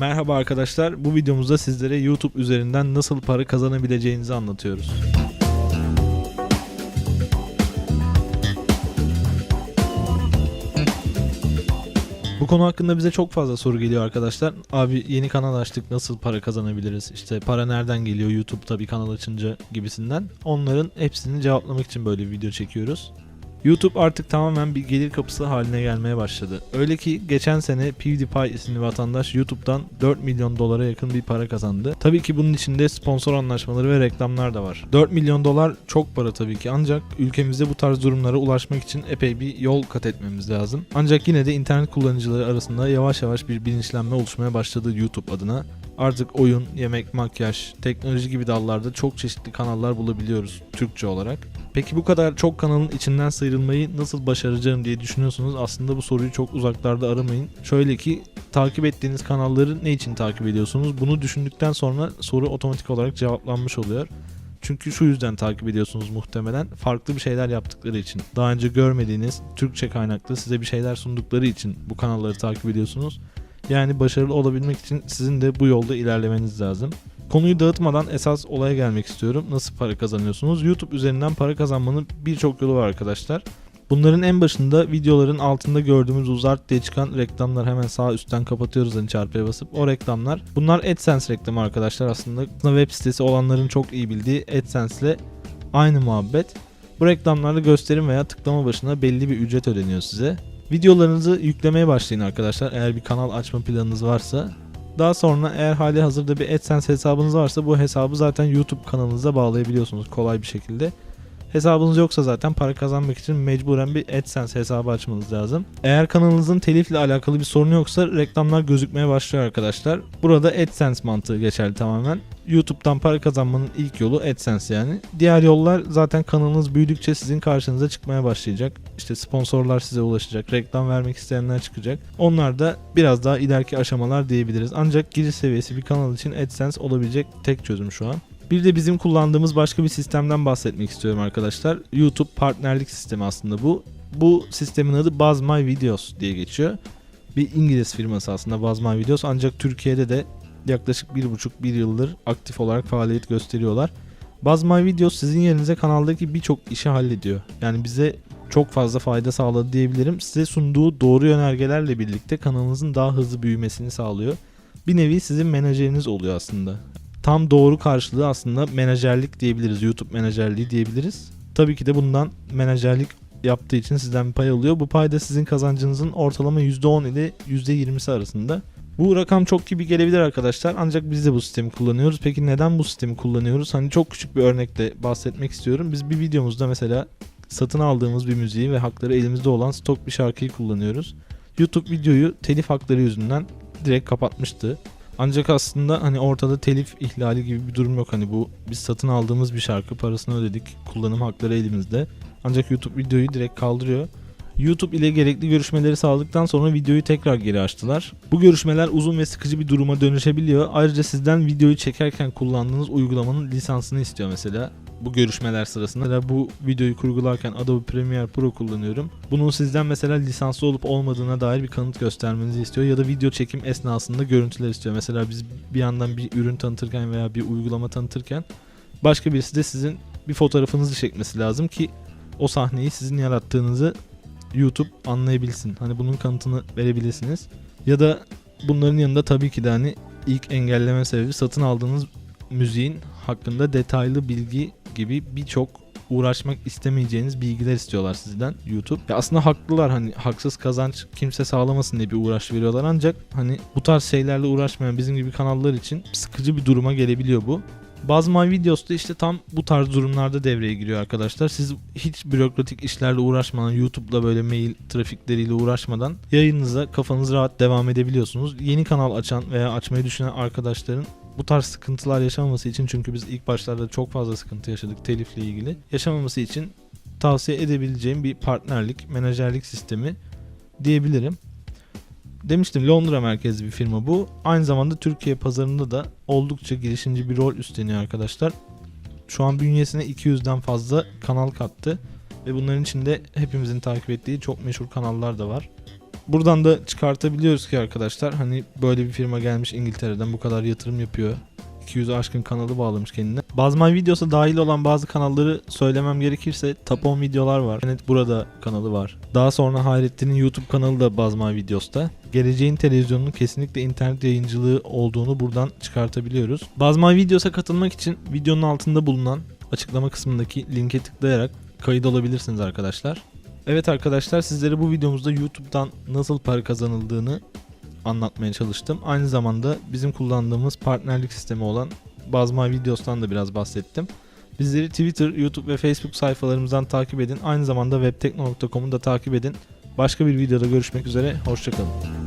Merhaba arkadaşlar. Bu videomuzda sizlere YouTube üzerinden nasıl para kazanabileceğinizi anlatıyoruz. Bu konu hakkında bize çok fazla soru geliyor arkadaşlar. Abi yeni kanal açtık nasıl para kazanabiliriz? İşte para nereden geliyor YouTube'da bir kanal açınca gibisinden. Onların hepsini cevaplamak için böyle bir video çekiyoruz. YouTube artık tamamen bir gelir kapısı haline gelmeye başladı. Öyle ki geçen sene PewDiePie isimli vatandaş YouTube'dan 4 milyon dolara yakın bir para kazandı. Tabii ki bunun içinde sponsor anlaşmaları ve reklamlar da var. 4 milyon dolar çok para tabii ki ancak ülkemizde bu tarz durumlara ulaşmak için epey bir yol kat etmemiz lazım. Ancak yine de internet kullanıcıları arasında yavaş yavaş bir bilinçlenme oluşmaya başladı YouTube adına. Artık oyun, yemek, makyaj, teknoloji gibi dallarda çok çeşitli kanallar bulabiliyoruz Türkçe olarak. Peki bu kadar çok kanalın içinden sıyrılmayı nasıl başaracağım diye düşünüyorsunuz. Aslında bu soruyu çok uzaklarda aramayın. Şöyle ki takip ettiğiniz kanalları ne için takip ediyorsunuz? Bunu düşündükten sonra soru otomatik olarak cevaplanmış oluyor. Çünkü şu yüzden takip ediyorsunuz muhtemelen. Farklı bir şeyler yaptıkları için. Daha önce görmediğiniz Türkçe kaynaklı size bir şeyler sundukları için bu kanalları takip ediyorsunuz. Yani başarılı olabilmek için sizin de bu yolda ilerlemeniz lazım. Konuyu dağıtmadan esas olaya gelmek istiyorum. Nasıl para kazanıyorsunuz? YouTube üzerinden para kazanmanın birçok yolu var arkadaşlar. Bunların en başında videoların altında gördüğümüz uzart diye çıkan reklamlar hemen sağ üstten kapatıyoruz hani çarpıya basıp o reklamlar. Bunlar AdSense reklamı arkadaşlar aslında web sitesi olanların çok iyi bildiği AdSense ile aynı muhabbet. Bu reklamlarda gösterim veya tıklama başına belli bir ücret ödeniyor size. Videolarınızı yüklemeye başlayın arkadaşlar eğer bir kanal açma planınız varsa. Daha sonra eğer hali hazırda bir AdSense hesabınız varsa bu hesabı zaten YouTube kanalınıza bağlayabiliyorsunuz kolay bir şekilde. Hesabınız yoksa zaten para kazanmak için mecburen bir AdSense hesabı açmanız lazım. Eğer kanalınızın telifle alakalı bir sorunu yoksa reklamlar gözükmeye başlıyor arkadaşlar. Burada AdSense mantığı geçerli tamamen. YouTube'dan para kazanmanın ilk yolu AdSense yani. Diğer yollar zaten kanalınız büyüdükçe sizin karşınıza çıkmaya başlayacak. İşte sponsorlar size ulaşacak, reklam vermek isteyenler çıkacak. Onlar da biraz daha ileriki aşamalar diyebiliriz. Ancak giriş seviyesi bir kanal için AdSense olabilecek tek çözüm şu an. Bir de bizim kullandığımız başka bir sistemden bahsetmek istiyorum arkadaşlar. YouTube partnerlik sistemi aslında bu. Bu sistemin adı Buzz My Videos diye geçiyor. Bir İngiliz firması aslında Buzz My Videos ancak Türkiye'de de yaklaşık 1,5-1 yıldır aktif olarak faaliyet gösteriyorlar. Buzz My Videos sizin yerinize kanaldaki birçok işi hallediyor. Yani bize çok fazla fayda sağladı diyebilirim. Size sunduğu doğru yönergelerle birlikte kanalınızın daha hızlı büyümesini sağlıyor. Bir nevi sizin menajeriniz oluyor aslında tam doğru karşılığı aslında menajerlik diyebiliriz. YouTube menajerliği diyebiliriz. Tabii ki de bundan menajerlik yaptığı için sizden bir pay alıyor. Bu pay da sizin kazancınızın ortalama %10 ile %20'si arasında. Bu rakam çok gibi gelebilir arkadaşlar ancak biz de bu sistemi kullanıyoruz. Peki neden bu sistemi kullanıyoruz? Hani çok küçük bir örnekle bahsetmek istiyorum. Biz bir videomuzda mesela satın aldığımız bir müziği ve hakları elimizde olan stok bir şarkıyı kullanıyoruz. YouTube videoyu telif hakları yüzünden direkt kapatmıştı. Ancak aslında hani ortada telif ihlali gibi bir durum yok. Hani bu biz satın aldığımız bir şarkı parasını ödedik. Kullanım hakları elimizde. Ancak YouTube videoyu direkt kaldırıyor. YouTube ile gerekli görüşmeleri sağladıktan sonra videoyu tekrar geri açtılar. Bu görüşmeler uzun ve sıkıcı bir duruma dönüşebiliyor. Ayrıca sizden videoyu çekerken kullandığınız uygulamanın lisansını istiyor mesela bu görüşmeler sırasında. Mesela bu videoyu kurgularken Adobe Premiere Pro kullanıyorum. Bunun sizden mesela lisanslı olup olmadığına dair bir kanıt göstermenizi istiyor ya da video çekim esnasında görüntüler istiyor. Mesela biz bir yandan bir ürün tanıtırken veya bir uygulama tanıtırken başka birisi de sizin bir fotoğrafınızı çekmesi lazım ki o sahneyi sizin yarattığınızı YouTube anlayabilsin. Hani bunun kanıtını verebilirsiniz. Ya da bunların yanında tabii ki de hani ilk engelleme sebebi satın aldığınız müziğin hakkında detaylı bilgi gibi birçok uğraşmak istemeyeceğiniz bilgiler istiyorlar sizden YouTube. Ya aslında haklılar hani haksız kazanç kimse sağlamasın diye bir uğraş veriyorlar ancak hani bu tarz şeylerle uğraşmayan bizim gibi kanallar için sıkıcı bir duruma gelebiliyor bu. Bazı My Videos'ta işte tam bu tarz durumlarda devreye giriyor arkadaşlar. Siz hiç bürokratik işlerle uğraşmadan, YouTube'da böyle mail trafikleriyle uğraşmadan yayınınıza kafanız rahat devam edebiliyorsunuz. Yeni kanal açan veya açmayı düşünen arkadaşların bu tarz sıkıntılar yaşamaması için çünkü biz ilk başlarda çok fazla sıkıntı yaşadık telifle ilgili. Yaşamaması için tavsiye edebileceğim bir partnerlik, menajerlik sistemi diyebilirim. Demiştim Londra merkezli bir firma bu. Aynı zamanda Türkiye pazarında da oldukça girişimci bir rol üstleniyor arkadaşlar. Şu an bünyesine 200'den fazla kanal kattı ve bunların içinde hepimizin takip ettiği çok meşhur kanallar da var. Buradan da çıkartabiliyoruz ki arkadaşlar hani böyle bir firma gelmiş İngiltere'den bu kadar yatırım yapıyor. 200 aşkın kanalı bağlamış kendine. Bazmay videosu dahil olan bazı kanalları söylemem gerekirse 10 videolar var. Evet burada kanalı var. Daha sonra Hayrettin'in YouTube kanalı da Bazmay videosta. Geleceğin televizyonunun kesinlikle internet yayıncılığı olduğunu buradan çıkartabiliyoruz. Bazmay videosa katılmak için videonun altında bulunan açıklama kısmındaki linke tıklayarak kayıt olabilirsiniz arkadaşlar. Evet arkadaşlar sizlere bu videomuzda YouTube'dan nasıl para kazanıldığını anlatmaya çalıştım. Aynı zamanda bizim kullandığımız partnerlik sistemi olan Bazma Videos'tan da biraz bahsettim. Bizleri Twitter, YouTube ve Facebook sayfalarımızdan takip edin. Aynı zamanda webtekno.com'u da takip edin. Başka bir videoda görüşmek üzere. Hoşçakalın.